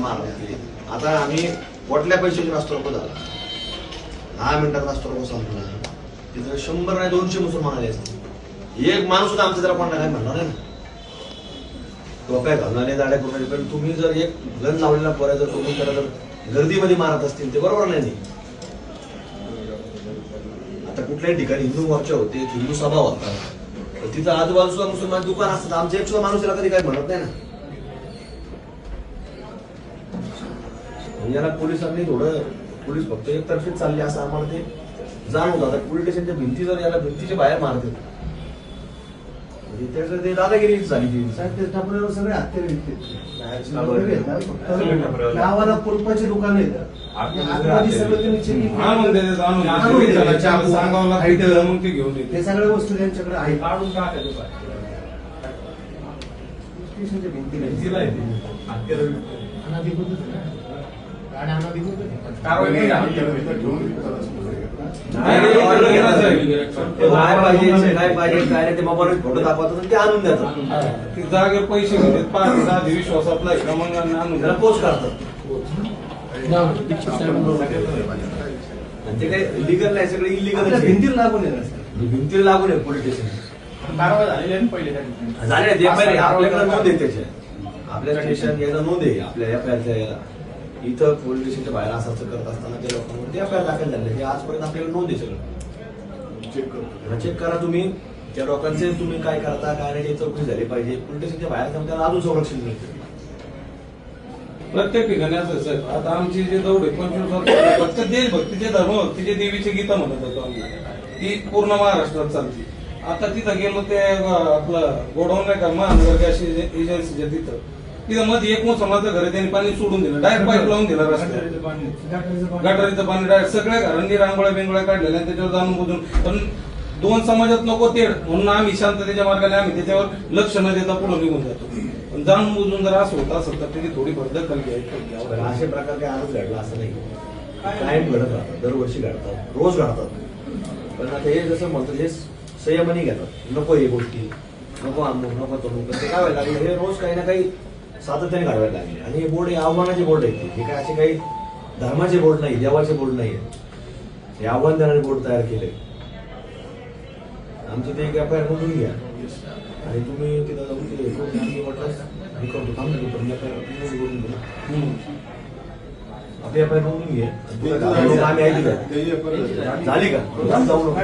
मारला आता आम्ही कुठल्या पैशाचे राष्ट्र लोक झाला. दहा मिनिटात राष्ट्र लोक संपला. तिथं शंभर नाही दोनशे मुसलमान आले असते एक माणूस सुद्धा आमच्या जरा कोणता काय म्हणणार नाही ना. डोक्या घालून दाड्या करून पण तुम्ही जर एक गण लावलेला पोरा जर तुम्ही त्याला जर गर्दीमध्ये मारत असतील ते बरोबर नाही आता कुठल्याही ठिकाणी हिंदू मोर्चा होते हिंदू सभा होता तिथं आजूबाजू मुसलमान दुकान असतात. आमच्या एक सुद्धा माणूस त्याला कधी काही म्हणत नाही ना. याला पोलिसांनी थोडं पोलीस फक्त एकतर्फीच चालले असं आम्हाला ते जाणवतं. आता पोलीस स्टेशनच्या भिंती जर याला भिंतीच्या बाहेर मारते म्हणजे त्याचं ते दादागिरीच झाली ती. साहेब टपऱ्यावर सगळे. गावाला कुलपाची दुकान आहेत सगळ्या वस्तू त्यांच्याकडे आहेत. काढून टाकायचं बाहेर. स्टेशनच्या भिंतीला भिंतीला काय पाहिजे काय पाहिजे काय नाही ते मोबाईल फोटो दाखवतात ते आणून देतात ते जागेवर पैसे घेतात पाच दहा दिवस विश्वासातला आणून त्याला पोच करतात ते काही लिगल नाही सगळे इलिगल भिंतीला लागून आहे भिंतीला लागून आहे पोलीस स्टेशन कारवाई झालेली आहे ना पहिले झाले आपल्याकडे नोंद आहे त्याच्या आपल्या स्टेशन याला नोंद आहे आपल्या एफ आय याला इथं पोलीस स्टेशनच्या बाहेर असं असं करत असताना त्या लोकांवर ते एफ आय दाखल झाले. ते आजपर्यंत आपल्याला नोंद आहे सगळं. चेक करा तुम्ही. त्या लोकांचे तुम्ही काय करता काय नाही ते चौकशी झाली पाहिजे. पोलीस स्टेशनच्या बाहेर जाऊन त्याला अजून संरक्षण मिळतं. प्रत्येक ठिकाणी असं साहेब. आता आमची जे दौड आहे पंचवीस वर्ष फक्त देशभक्तीचे धर्मभक्तीचे देवीचे गीता म्हणत होतो आम्ही. ती पूर्ण महाराष्ट्रात चालते आता तिथं गेलो ते आपलं गोडाऊन नाही का महानगर गॅस एजन्सीच्या तिथं. तिथं मध्ये एक समाजाचं घर आहे, त्यांनी पाणी सोडून दिलं. डायरेक्ट पाईप लावून दिला रस्त्यावर. गटारीचं पाणी डायरेक्ट सगळ्या घरांनी रांगोळ्या बिंगोळ्या काढलेल्या आणि त्याच्यावर जाणून बुजून. पण दोन समाजात नको तेढ. म्हणून आम्ही शांततेच्या मार्गाने आम्ही त्याच्यावर लक्ष न देता पुढे निघून जातो. पण जाणून बुजून जर असं होत असेल तर त्याची थोडी दखल घ्यायची अशा असे प्रकार काही आजच घडला असं नाही. कायम घडत राहतात दरवर्षी घडतात रोज घडतात. पण आता हे जसं म्हणतो हे संयमनी घेतात. नको हे गोष्टी नको आंबू नको तमुक ते काय व्हायला लागलं? हे रोज काही ना काही सातत्याने घडवायला लागले आणि हे बोर्ड हे आव्हानाचे बोर्ड आहेत हे काय असे काही धर्माचे बोर्ड नाही देवाचे बोर्ड नाही हे आव्हान देणारे बोर्ड तयार केले आमचे ते एक एफ आय आर नोंदून घ्या आणि तुम्ही तिथं जाऊन ते हे करतो थांब एफ आय आर घ्या. आपली एफ आय आर आम्ही ऐकली झाली का जाऊ नका